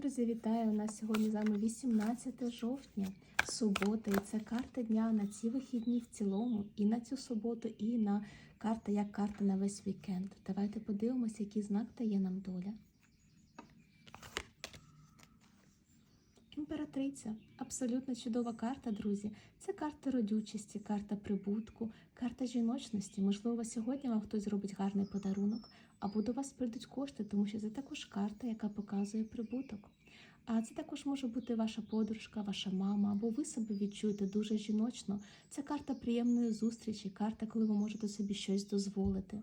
друзі, вітаю! У нас сьогодні з вами 18 жовтня, субота, і це карта дня на ці вихідні в цілому, і на цю суботу, і на карта як карта на весь вікенд. Давайте подивимося, який знак дає нам доля. Імператриця абсолютно чудова карта, друзі. Це карта родючості, карта прибутку, карта жіночності. Можливо, сьогодні вам хтось зробить гарний подарунок, або до вас прийдуть кошти, тому що це також карта, яка показує прибуток. А це також може бути ваша подружка, ваша мама, або ви себе відчуєте дуже жіночно. Це карта приємної зустрічі, карта, коли ви можете собі щось дозволити.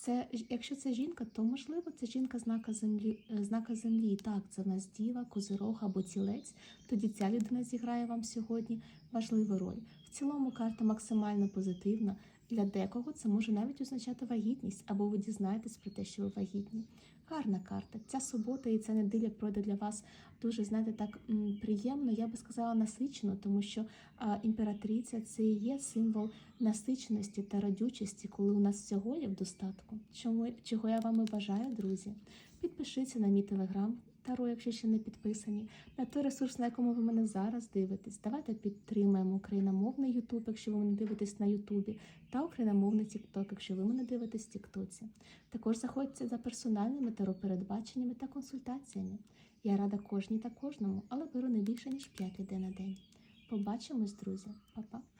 Це якщо це жінка, то можливо це жінка знака землі, е, знака землі. Так, це в нас діва, козирог або цілець. Тоді ця людина зіграє вам сьогодні важливу роль. В цілому карта максимально позитивна. Для декого це може навіть означати вагітність, або ви дізнаєтесь про те, що ви вагітні. Гарна карта. Ця субота і ця неділя пройде для вас дуже, знаєте, так приємно, я би сказала, насичено, тому що а, імператриця це і є символ насиченості та радючості, коли у нас всього є в достатку. Чому чого я вам і бажаю, друзі? Підпишіться на мій телеграм. Таро, якщо ще не підписані, на той ресурс, на якому ви мене зараз дивитесь. Давайте підтримаємо україномовний Ютуб, якщо ви мене дивитесь на Ютубі, та україномовний Тікток, якщо ви мене дивитесь в Тіктоці. Також заходьте за персональними таропередбаченнями та консультаціями. Я рада кожній та кожному, але беру не більше ніж 5 людей на день. Побачимось, друзі, Па-па!